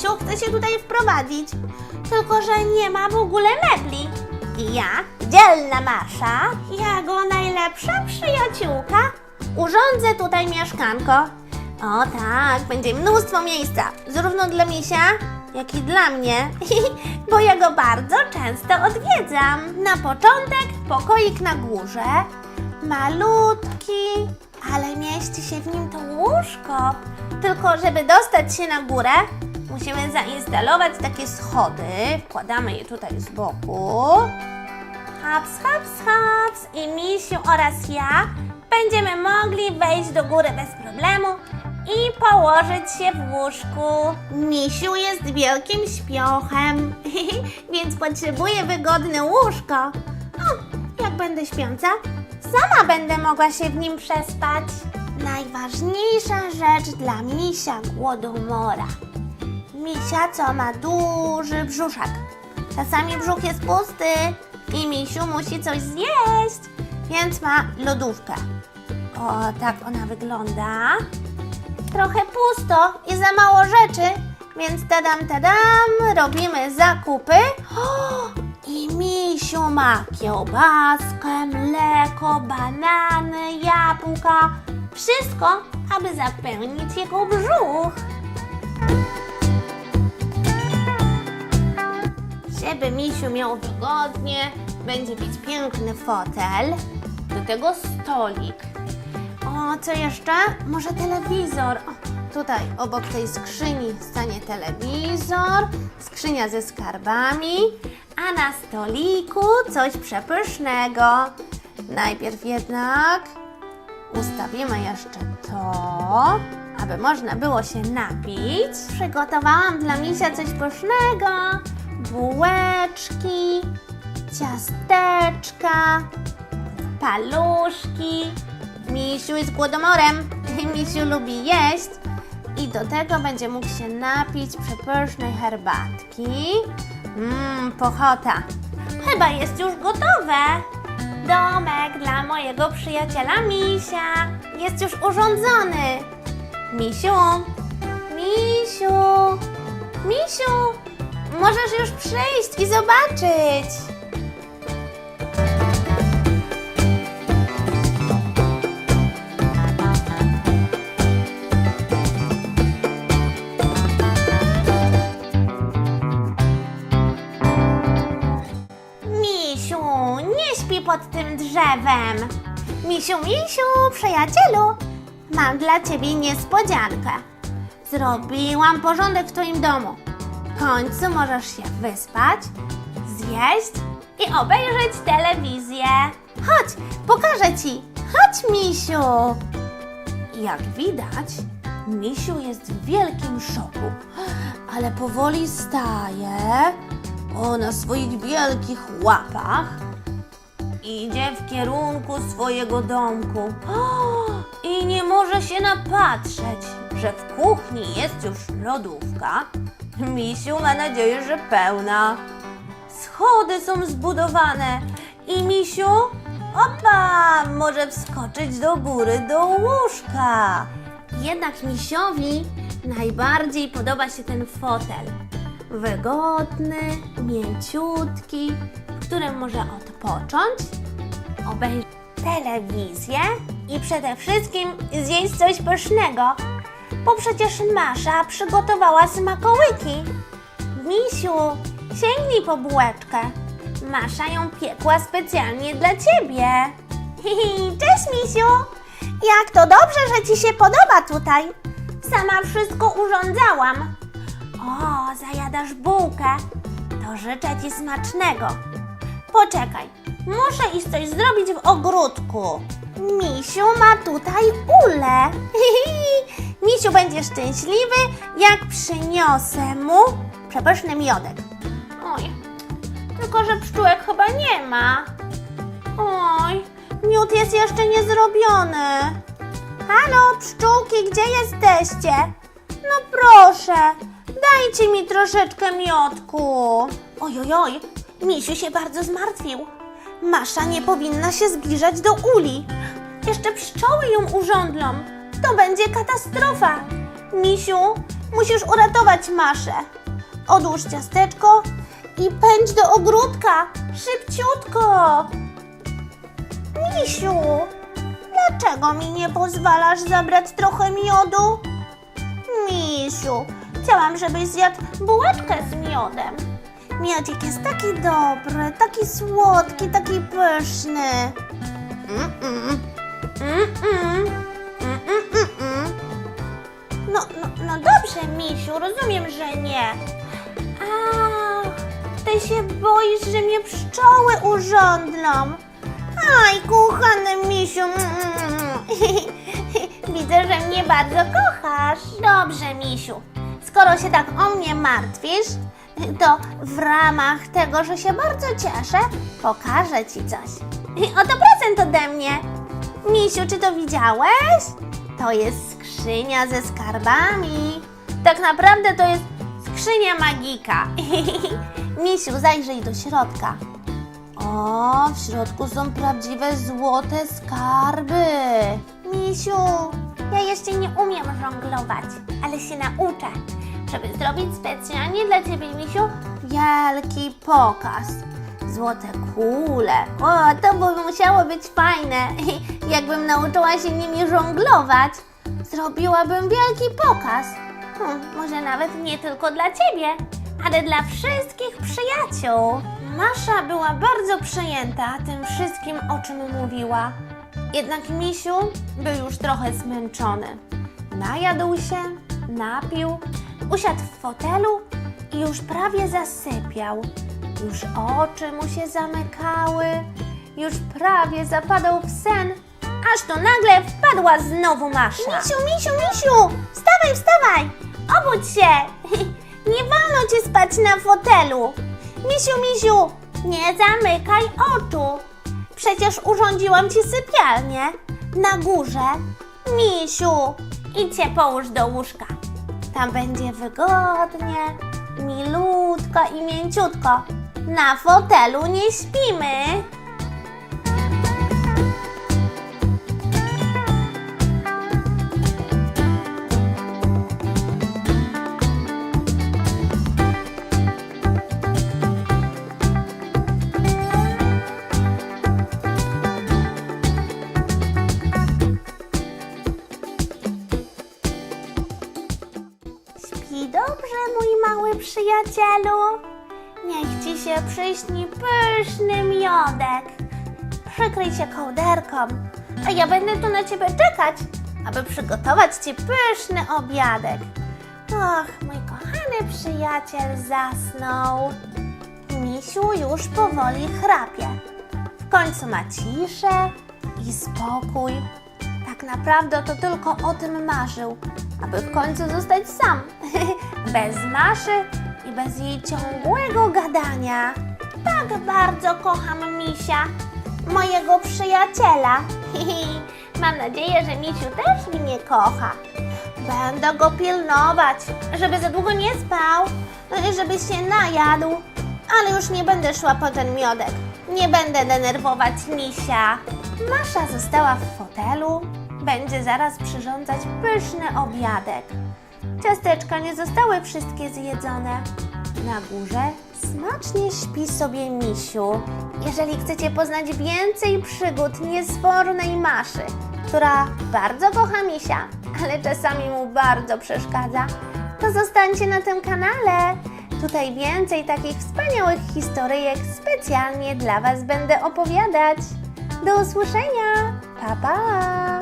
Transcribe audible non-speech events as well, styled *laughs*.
Misiu chce się tutaj wprowadzić, tylko że nie ma w ogóle mebli. I ja, dzielna Masza, jego najlepsza przyjaciółka, urządzę tutaj mieszkanko. O tak, będzie mnóstwo miejsca, zarówno dla misia, jak i dla mnie, *laughs* bo ja go bardzo często odwiedzam. Na początek pokoik na górze, malutki, ale mieści się w nim to łóżko. Tylko żeby dostać się na górę, musimy zainstalować takie schody. Wkładamy je tutaj z boku. Haps, haps, haps i Misiu oraz ja będziemy mogli wejść do góry bez problemu i położyć się w łóżku. Misiu jest wielkim śpiochem, *laughs* więc potrzebuje wygodne łóżko. O, jak będę śpiąca, sama będę mogła się w nim przespać. Najważniejsza rzecz dla misia głodomora. Misia, co ma duży brzuszek. Czasami brzuch jest pusty i misiu musi coś zjeść, więc ma lodówkę. O, tak ona wygląda. Trochę pusto i za mało rzeczy, więc tadam, tadam, robimy zakupy. O, I misiu ma kiełbaskę, mleko, banany, jabłka. Wszystko, aby zapełnić jego brzuch. Żeby misiu miał wygodnie, będzie mieć piękny fotel, do tego stolik. O, co jeszcze? Może telewizor. O, tutaj obok tej skrzyni stanie telewizor, skrzynia ze skarbami, a na stoliku coś przepysznego. Najpierw jednak ustawimy jeszcze to, aby można było się napić. Przygotowałam dla misia coś pysznego. Bułeczki, ciasteczka, paluszki. Misiu jest głodomorem. *laughs* Misiu lubi jeść. I do tego będzie mógł się napić przepysznej herbatki. Mmm, pochota. Chyba jest już gotowe. Domek dla mojego przyjaciela Misia jest już urządzony. Misiu, Misiu, Misiu, możesz już przyjść i zobaczyć. Śpi pod tym drzewem. Misiu, misiu, przyjacielu, mam dla ciebie niespodziankę. Zrobiłam porządek w twoim domu. W końcu możesz się wyspać, zjeść i obejrzeć telewizję. Chodź, pokażę ci. Chodź, misiu. Jak widać, misiu jest w wielkim szoku, ale powoli staje. O, na swoich wielkich łapach idzie w kierunku swojego domku. I nie może się napatrzeć, że w kuchni jest już lodówka. Misiu ma nadzieję, że pełna. Schody są zbudowane i Misiu, opa, może wskoczyć do góry do łóżka. Jednak Misiowi najbardziej podoba się ten fotel. Wygodny, mięciutki, w którym może odpocząć, obejrzeć telewizję i przede wszystkim zjeść coś pysznego, bo przecież Masza przygotowała smakołyki. Misiu, sięgnij po bułeczkę. Masza ją piekła specjalnie dla ciebie. *laughs* Cześć, Misiu! Jak to dobrze, że ci się podoba tutaj. Sama wszystko urządzałam. O, zajadasz bułkę. To życzę ci smacznego. Poczekaj, muszę iść coś zrobić w ogródku. Misiu ma tutaj ulę. *laughs* Misiu będzie szczęśliwy, jak przyniosę mu przepyszny miodek. Oj, tylko że pszczółek chyba nie ma. Oj, miód jest jeszcze nie zrobiony. Halo, pszczółki, gdzie jesteście? No proszę, dajcie mi troszeczkę miodku. Oj, oj, oj, misiu się bardzo zmartwił. Masza nie powinna się zbliżać do uli. Jeszcze pszczoły ją urządlą. To będzie katastrofa. Misiu, musisz uratować Maszę. Odłóż ciasteczko i pędź do ogródka. Szybciutko. Misiu, dlaczego mi nie pozwalasz zabrać trochę miodu? Misiu, chciałam, żebyś zjadł bułeczkę z miodem. Miodzik jest taki dobry, taki słodki, taki pyszny. No, no, no dobrze, Misiu, rozumiem, że nie. Ach, ty się boisz, że mnie pszczoły urządlą. Aj, kochany Misiu. *laughs* Widzę, że mnie bardzo kochasz. Dobrze, Misiu. Skoro się tak o mnie martwisz, to w ramach tego, że się bardzo cieszę, pokażę Ci coś. Oto prezent ode mnie. Misiu, czy to widziałeś? To jest skrzynia ze skarbami. Tak naprawdę to jest skrzynia magika. *laughs* Misiu, zajrzyj do środka. O, w środku są prawdziwe złote skarby. Misiu, ja jeszcze nie umiem żonglować, ale się nauczę. Żeby zrobić specjalnie dla Ciebie, Misiu, wielki pokaz. Złote kule. O, to by musiało być fajne. *laughs* Jakbym nauczyła się nimi żonglować, zrobiłabym wielki pokaz. Hmm, może nawet nie tylko dla Ciebie, ale dla wszystkich przyjaciół. Masza była bardzo przejęta tym wszystkim, o czym mówiła. Jednak Misiu był już trochę zmęczony. Najadł się, napił, usiadł w fotelu i już prawie zasypiał. Już oczy mu się zamykały, już prawie zapadał w sen, aż to nagle wpadła znowu Masza. Misiu, Misiu, Misiu, wstawaj, wstawaj, obudź się. *laughs* Nie wolno ci spać na fotelu. Misiu, Misiu, nie zamykaj oczu. Przecież urządziłam ci sypialnię na górze. Misiu, idź się połóż do łóżka. Tam będzie wygodnie, milutko i mięciutko. Na fotelu nie śpimy. Przyjacielu. Niech ci się przyśni pyszny miodek. Przykryj się kołderką, a ja będę tu na ciebie czekać, aby przygotować ci pyszny obiadek. Och, mój kochany przyjaciel zasnął. Misiu już powoli chrapie. W końcu ma ciszę i spokój. Tak naprawdę to tylko o tym marzył, aby w końcu zostać sam, *laughs* bez Maszy i bez jej ciągłego gadania. Tak bardzo kocham Misia, mojego przyjaciela. *laughs* Mam nadzieję, że Misiu też mnie kocha. Będę go pilnować, żeby za długo nie spał, żeby się najadł, ale już nie będę szła po ten miodek. Nie będę denerwować Misia. Masza została w fotelu, będzie zaraz przyrządzać pyszny obiadek. Ciasteczka nie zostały wszystkie zjedzone. Na górze smacznie śpi sobie misiu. Jeżeli chcecie poznać więcej przygód niesfornej Maszy, która bardzo kocha misia, ale czasami mu bardzo przeszkadza, to zostańcie na tym kanale. Tutaj więcej takich wspaniałych historyjek specjalnie dla Was będę opowiadać. Do usłyszenia! Pa, pa!